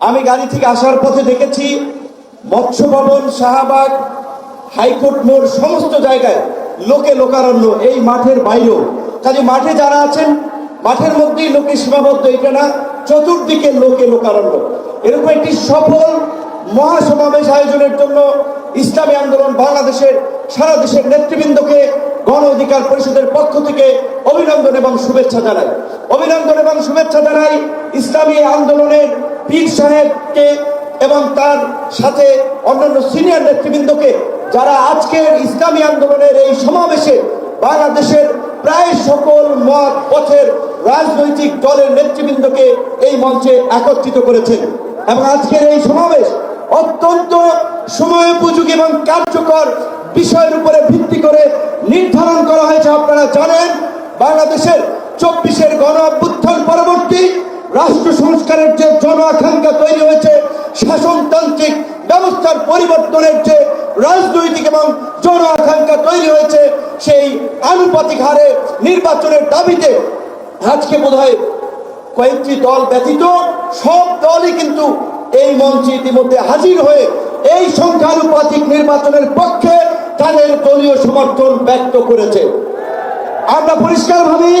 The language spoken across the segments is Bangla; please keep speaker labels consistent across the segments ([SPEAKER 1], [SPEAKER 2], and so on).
[SPEAKER 1] আমি গাড়ি থেকে আসার পথে দেখেছি মৎস্য ভবন শাহবাগ, হাইকোর্ট মোড়, সমস্ত জায়গায় লোকে লোকারণ্য এই মাঠের বাইরেও। কাজে মাঠে যারা আছেন, মাঠের মধ্যেই লোকে সীমাবদ্ধ, এটা না, চতুর্দিকে লোকে লোকারণ্য। এরকম একটি সফল মহাসমাবেশ আয়োজনের জন্য ইসলামী আন্দোলন বাংলাদেশের, সারা দেশের নেতৃবৃন্দকে গণ অধিকার পরিষদের পক্ষ থেকে অভিনন্দন এবং শুভেচ্ছা জানাই। অভিনন্দন এবং শুভেচ্ছা জানাই ইসলামী আন্দোলনের পীর সাহেবকে এবং তার সাথে অন্যান্য সিনিয়র নেতৃবৃন্দকে যারা আজকের ইসলামী আন্দোলনের এই সমাবেশে বাংলাদেশের প্রায় সকল মত পথের রাজনৈতিক দলের নেতৃবৃন্দকে এই মঞ্চে একত্রিত করেছেন। এবং আজকের এই সমাবেশ অত্যন্ত সময় উপযোগী এবং কার্যকর বিষয়ের উপরে ভিত্তি করে নির্ধারণ করা হয়েছে। আপনারা জানেন, বাংলাদেশের চব্বিশের গণ অভ্যুত্থান পরবর্তী রাষ্ট্র সংস্কারের যে জন আকাঙ্ক্ষা তৈরি হয়েছে, শাসনতান্ত্রিক ব্যবস্থার পরিবর্তনের যে রাজনৈতিক এবং জন আকাঙ্ক্ষা তৈরি হয়েছে, সেই আনুপাতিক হারে নির্বাচনের দাবিতে আজকে বোধ হয় কয়েকটি দল ব্যতীত সব দলই কিন্তু এই মঞ্চে ইতিমধ্যে হাজির হয়ে এই সংখ্যানুপাতিক নির্বাচনের পক্ষে তাদের দলীয় সমর্থন ব্যক্ত করেছে। আমরা পরিষ্কারভাবেই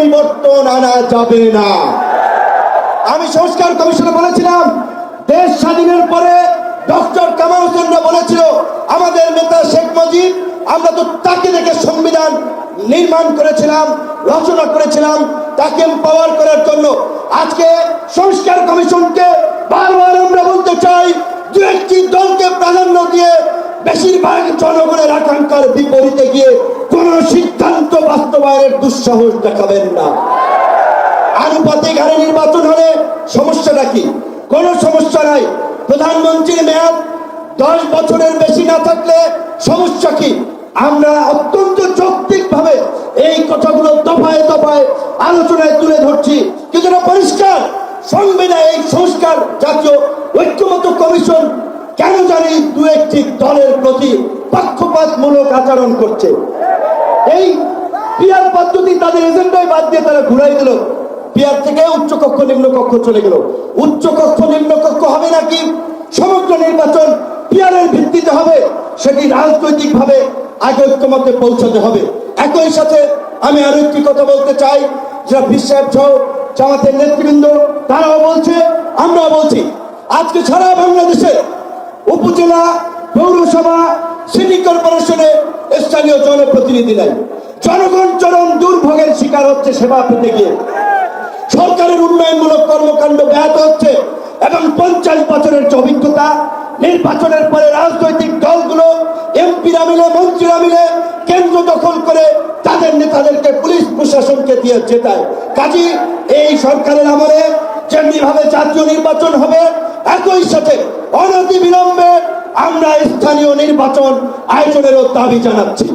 [SPEAKER 1] পরিবর্তন আনা যাবে না। আমি সংস্কার কমিশনে বলেছিলাম, দেশ স্বাধীনের পরে ডক্টর কামাল হোসেনরা বলেছিল, আমাদের নেতা শেখ মুজিব, আমরা তো তাকে দেখে সংবিধান নির্মাণ করেছিলাম, রচনা করেছিলাম, তাকে পাওয়ার করার জন্য। আজকে সংস্কার কমিশনকে বারবার আমরা বলতে চাই, দু একটি দলকে প্রাধান্য দিয়ে বেশিরভাগ জনগণের আকাঙ্ক্ষার বিপরীতে গিয়ে কোন সিদ্ধান্ত বাস্তবায়নের দুঃসাহস দেখাবেন না। আনুপাতিক হারে নির্বাচন হলে সমস্যাটা কি? কোন সমস্যা নাই। প্রধানমন্ত্রীর মেয়াদ দশ বছরের বেশি না থাকলে সমস্যা কি? আমরা অত্যন্ত যৌক্তিক ভাবে এই কথাগুলো দফায় দফায় আলোচনায় তুলে ধরছি। এটা পরিষ্কার, সংবিধান এই সংস্কার জাতীয় ঐক্যমত কমিশন কেন জানি দু একটি দলের প্রতি পক্ষপাতমূলক আচরণ করছে? এই পিয়ার পদ্ধতি তাদের এজেন্ডায় বাদ দিয়ে তারা ঘুরাই দিল। পিয়ার থেকে উচ্চ কক্ষ, নিম্ন কক্ষ চলে গেল। উচ্চ কক্ষ, নিম্ন কক্ষ হবে নাকি? সমগ্র নির্বাচন পিয়ারের ভিত্তিতে হবে। সেটি রাজনৈতিক ভাবে আগে ঐক্যমতে পৌঁছাতে হবে। একই সাথে আমি আরও একটি কথা বলতে চাই। যারা বিশ্বাস সহ জামাতের নেতৃবৃন্দ, তারাও বলছে, আমরাও বলছি। আজকে সারা বাংলাদেশে উপজেলা, পৌরসভা, সিটি কর্পোরেশনে স্থানীয় জনপ্রতিনিধি নাই। জনগণ চরম দুর্ভোগের শিকার হচ্ছে সেবা পেতে গিয়ে। সরকারের উন্নয়নমূলক কর্মকাণ্ড ব্যাহত হচ্ছে এবং পঞ্চাশ বছরের যে অভিজ্ঞতা, নির্বাচনের পরে রাজনৈতিক দলগুলো এমপিরা মিলে, মন্ত্রীরা মিলে কেন্দ্র দখল করে তাদের নেতাদেরকে পুলিশ প্রশাসনকে দিয়ে জেতায়। কাজী, এই সরকারের আমলে যেমনি ভাবে জাতীয় নির্বাচন হবে, একই সাথে অনতি বিলম্বে আমরা স্থানীয় নির্বাচন আয়োজনেরও দাবি জানাচ্ছি।